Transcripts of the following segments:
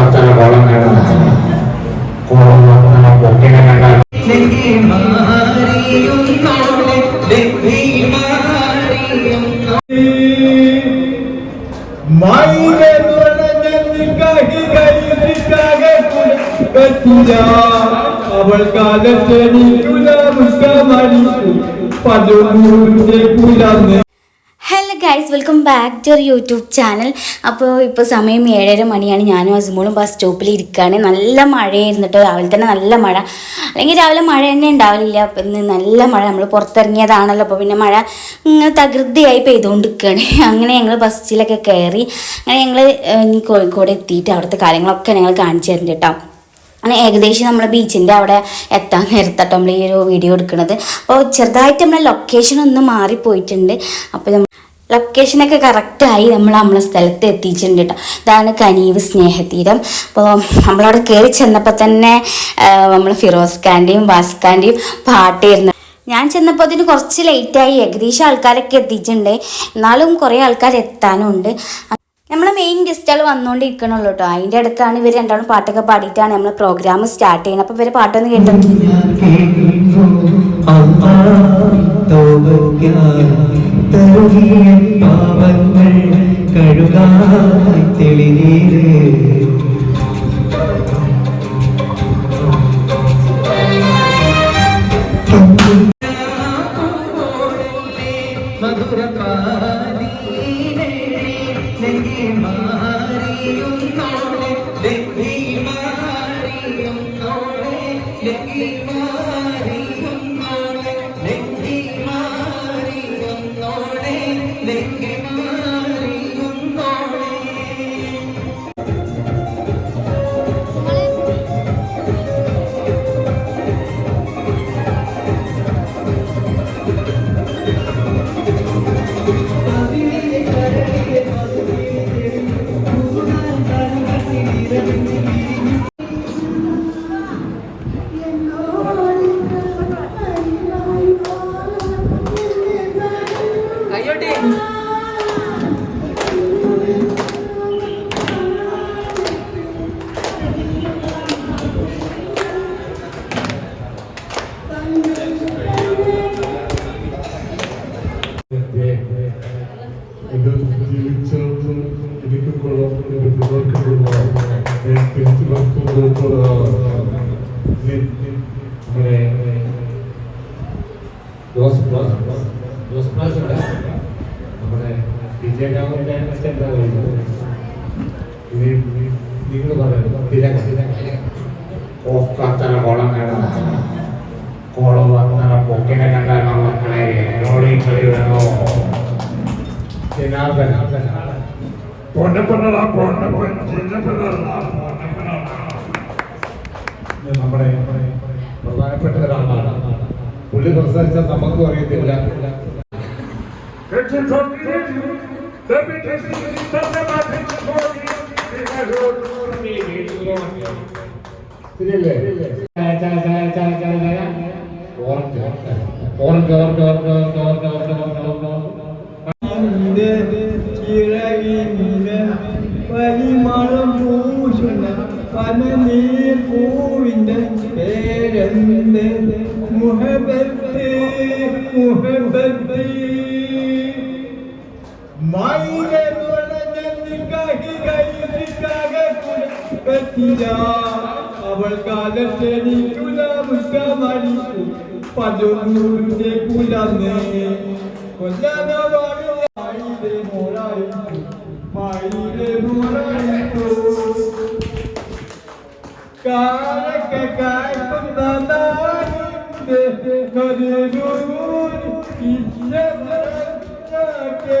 ഭക്തന column വേണം column ഭക്തന പൊക്കിനെ കണ്ടാൽ മായിനെ തുറന്ന നിക്കാഹി കഴിച്ചിട്ടാകെ കത്തിയ അവൾ കാലത്തെ നിൽക്കുന്ന മുസ്കമാണിച്ചു പതിമൂന്നിന്റെ പുലർന്ന് guys welcome back to our YouTube channel അപ്പോൾ ഇപ്പോൾ സമയം ഏഴര മണിയാണ്. ഞാനും അസുമോളും ബസ് സ്റ്റോപ്പിൽ ഇരിക്കുകയാണ് നല്ല മഴയായിരുന്നു കേട്ടോ രാവിലെ തന്നെ നല്ല മഴ. അല്ലെങ്കിൽ രാവിലെ മഴ തന്നെ ഉണ്ടാവില്ല അപ്പം ഇന്ന് നല്ല മഴ. നമ്മൾ പുറത്തിറങ്ങിയതാണല്ലോ. അപ്പോൾ പിന്നെ മഴ ഇങ്ങനെ തകൃതിയായി പെയ്തുകൊണ്ടിരിക്കുകയാണ് അങ്ങനെ ഞങ്ങൾ ബസ്സിലൊക്കെ കയറി അങ്ങനെ ഞങ്ങൾ ഇനി കോഴിക്കോട് എത്തിയിട്ട് അവിടുത്തെ കാര്യങ്ങളൊക്കെ ഞങ്ങൾ കാണിച്ചു തരുന്നുണ്ട് കേട്ടോ അങ്ങനെ ഏകദേശം നമ്മൾ ബീച്ചിന്റെ അവിടെ എത്താൻ നേരത്തട്ടോ നമ്മൾ ഈ ഒരു വീഡിയോ എടുക്കുന്നത് അപ്പോൾ ചെറുതായിട്ട് നമ്മളെ ലൊക്കേഷൻ ഒന്ന് മാറിപ്പോയിട്ടുണ്ട്. അപ്പോൾ ലൊക്കേഷനൊക്കെ കറക്റ്റായി നമ്മൾ നമ്മളെ സ്ഥലത്ത് എത്തിച്ചിട്ടുണ്ട് കേട്ടോ ഇതാണ് കനീവ് സ്നേഹതീരം. അപ്പോൾ നമ്മളവിടെ കയറി ചെന്നപ്പോൾ തന്നെ നമ്മൾ ഫിറോസ് ഖാന്റെയും വാസ്ഖാന്റെയും പാട്ടായിരുന്നു ഞാൻ ചെന്നപ്പോൾ അതിന് കുറച്ച് ലേറ്റായി ഏകദേശം ആൾക്കാരൊക്കെ എത്തിച്ചിട്ടുണ്ട് എന്നാലും കുറേ ആൾക്കാർ എത്താനുണ്ട്. നമ്മൾ മെയിൻ ഗസ്റ്റുകൾ വന്നുകൊണ്ടിരിക്കണുള്ളൂ കേട്ടോ അതിന്റെ അടുത്താണ് ഇവർ രണ്ടാളും പാട്ടൊക്കെ പാടിയിട്ടാണ് നമ്മൾ പ്രോഗ്രാം സ്റ്റാർട്ട് ചെയ്യുന്നത്. അപ്പോൾ ഇവർ പാട്ടൊന്ന് കേട്ടോ തരുകിയ പാപങ്ങൾ കഴുകായി തെളിനീര്. മാറിയും തോടെ മാറിയും തോടെ വിജയകാവിന്റെ അവസ്ഥ എന്താ നിങ്ങൾ പറയുന്നത് ഒക്കത്തന കോളം വേണം. കോളം വത്തന പൊക്കിനെ കണ്ടാണോ മക്കളെ എന്നോട് ഈ കളി വേണോ ജനാർദ്ദന. പൊന്നപ്പെണ്ണടാ പൊന്നപ്പെണ്ണ പൊന്നപ്പെണ്ണടാ നമ്മുടെ പ്രധാനപ്പെട്ട ഒരാളാണ്. പുള്ളി പ്രസരിച്ചാൽ നമുക്കും അറിയത്തില്ല. Richard Rodriguez, Deputy Minister भाई रे बोलन कही गई कागज़ कतिया। अवल काल तेरी गुलाम कमारी पाजो नूर से गुलाम ने। गुलाम वाले भाई रे मोरा भाई रे मोरा तो कार के काय पंदा दे। करे नूर इज़्ज़त के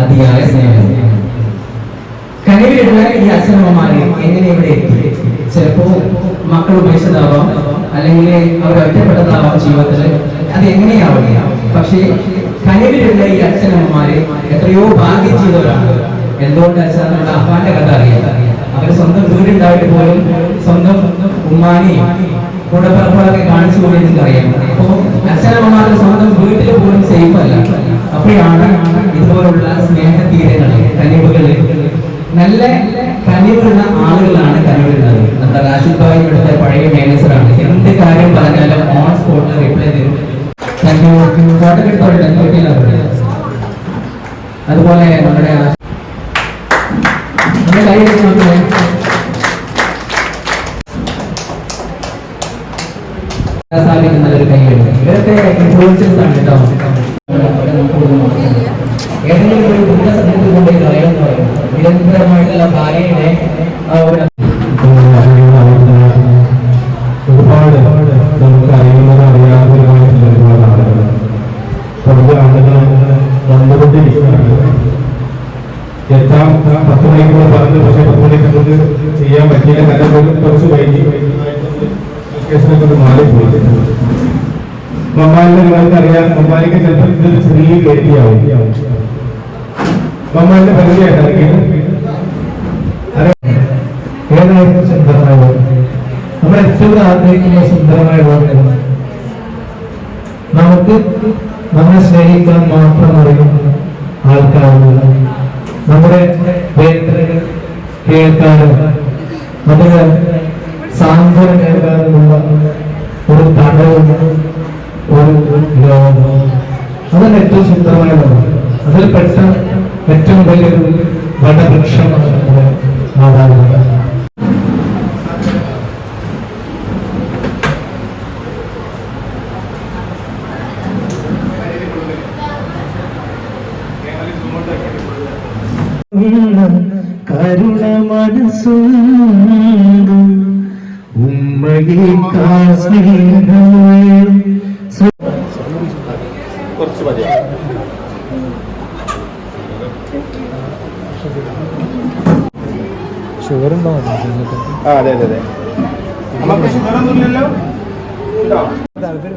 അതിയായ സ്നേഹം. കനിവിലുള്ള ഈ അച്ഛനമ്മമാരെ എങ്ങനെ ഇവിടെ എത്തി? ചിലപ്പോ മക്കൾ ഉപേക്ഷിച്ചതാവാം അല്ലെങ്കിൽ അവർ ഒറ്റപ്പെട്ടതാവാം ജീവിതത്തിൽ അത് എങ്ങനെയാവില്ല പക്ഷേ കനിവിലുള്ള ഈ അച്ഛനമ്മമാരെ എത്രയോ ഭാഗ്യം ചെയ്തവരാണ്. എന്തുകൊണ്ട് വെച്ചാൽ നമ്മുടെ അപ്പാന്റെ കഥ അറിയാം. അവർ സ്വന്തം വീടുണ്ടായിട്ട് പോലും സ്വന്തം ഉമ്മാനി കൂടപ്പറപ്പുകളൊക്കെ കാണിച്ചു പോയി നിങ്ങൾക്കറിയാം അപ്പോ അച്ഛനമ്മമാരുടെ സ്വന്തം വീട്ടിൽ പോലും സേഫ് അല്ല. അപ്പോഴാണ് ഇതുപോലുള്ള സ്നേഹതീരങ്ങളെ കനിവുകളെ. നല്ല കനിവുള്ള ആളുകളാണ് കനിവുള്ളത്. നമ്മുടെ റാഷിദ് ഭായി ഇവിടുത്തെ പഴയ മാനേജറാണ് എന്ത് കാര്യം പറഞ്ഞാലും ഓൺ സ്പോട്ടിൽ റിപ്ലൈ തരും. അതുപോലെ നമ്മുടെ സാധിക്കുന്ന ഒരു കൈയുണ്ട് ഇവരൊക്കെ ഇൻഫ്ലുവൻസേഴ്സ് ആണ് കേട്ടോ. പറഞ്ഞു പക്ഷെ പത്ത് നമുക്ക് ചെയ്യാൻ പറ്റിയില്ല കാരണം പോലും കുറച്ച് വൈകി ഒന്ന് മാറിപ്പോയി മമ്മാലിന്റെ നിങ്ങൾക്കറിയാം മമ്മാലിക്ക് ചിലപ്പോൾ ഇതൊരു ചെറിയ കയറ്റിയാവും മമ്മാലിന്റെ പരിചയമായിട്ടായിരിക്കും ഏതായിരുന്നു സുന്ദരമായ നമ്മൾ എപ്പോഴും ആഗ്രഹിക്കുന്ന സുന്ദരമായ ലോകം നമുക്ക് നമ്മളെ സ്നേഹിക്കാൻ മാത്രം അറിയുന്ന ആൾക്കാരുള്ള നമ്മുടെ വേദനകൾ കേൾക്കാനും അതിന് സാന്ത്വനം കേൾക്കാനുമുള്ള ഒരു തടവും ഒരു ലോകവും. അതാണ് ഏറ്റവും സുന്ദരമായ ലോകം അതിൽപ്പെട്ട ഏറ്റവും വലിയൊരു വടവൃക്ഷമാണ് നമ്മുടെ മാതാപിതാക്കൾ മനസ്സുണ്ട്. ഉമ്മയെ സ്നേഹം ആ അതെ അതെ അതെ. നമുക്ക് ഷുഗറൊന്നുമില്ലല്ലോ. ഉണ്ടോ ഇവർ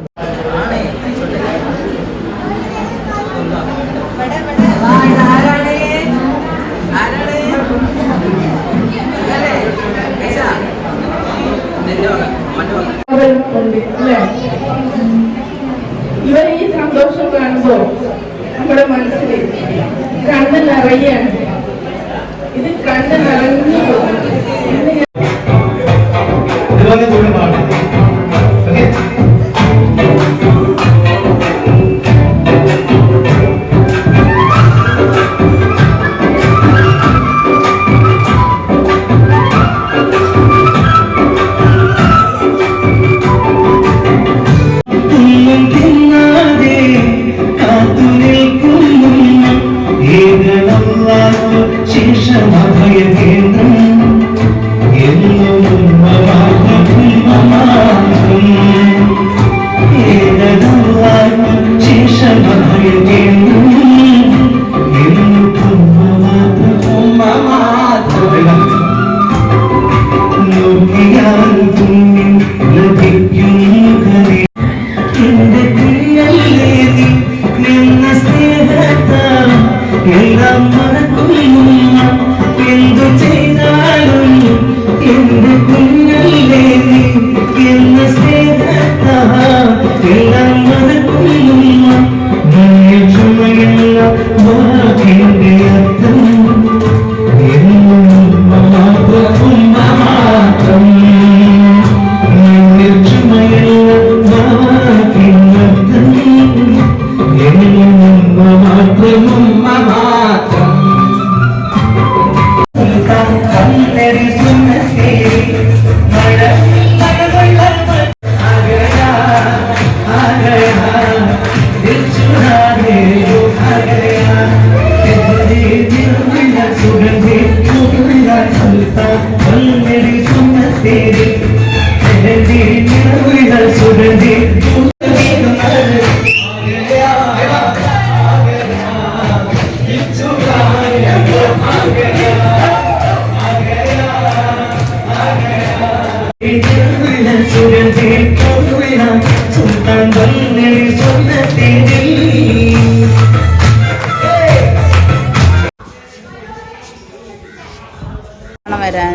మమ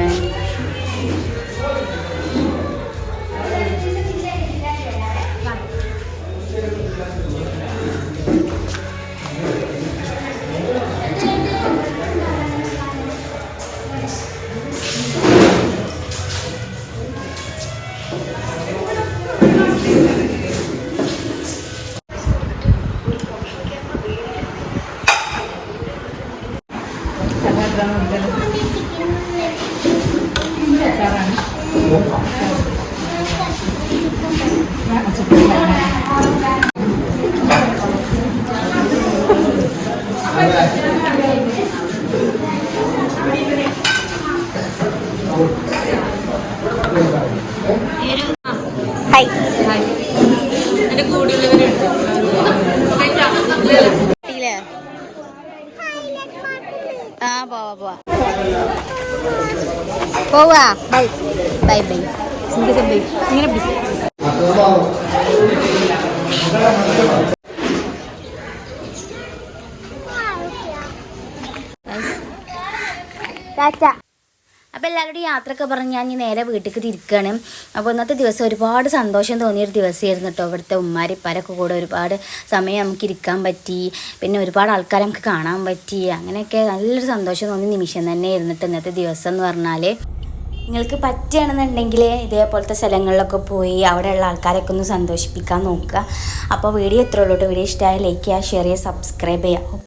Gracias. ആ പോവാ. പോവാ. ബൈ. ബൈ ബൈ ഇങ്ങനെ അപ്പോൾ എല്ലാവരോടും യാത്രയൊക്കെ പറഞ്ഞ് ഞാൻ ഈ നേരെ വീട്ടിലേക്ക് തിരിക്കുകയാണ് അപ്പോൾ ഇന്നത്തെ ദിവസം ഒരുപാട് സന്തോഷം തോന്നിയൊരു ദിവസമായിരുന്നു കേട്ടോ ഇവിടുത്തെ ഉമ്മാരിപ്പാരൊക്കെ കൂടെ ഒരുപാട് സമയം നമുക്ക് ഇരിക്കാൻ പറ്റി. പിന്നെ ഒരുപാട് ആൾക്കാരെ നമുക്ക് കാണാൻ പറ്റി. അങ്ങനെയൊക്കെ നല്ലൊരു സന്തോഷം തോന്നിയ നിമിഷം തന്നെ ഇരുന്നിട്ട് ഇന്നത്തെ ദിവസം എന്ന് പറഞ്ഞാൽ നിങ്ങൾക്ക് പറ്റുകയാണെന്നുണ്ടെങ്കിൽ ഇതേപോലത്തെ സ്ഥലങ്ങളിലൊക്കെ പോയി അവിടെയുള്ള ആൾക്കാരൊക്കെ ഒന്ന് സന്തോഷിപ്പിക്കാൻ നോക്കുക. അപ്പോൾ വീഡിയോ എത്ര ഉള്ളൂ കേട്ടോ. വീഡിയോ ഇഷ്ടമായ ലൈക്ക് ചെയ്യുക ഷെയർ ചെയ്യുക സബ്സ്ക്രൈബ് ചെയ്യുക.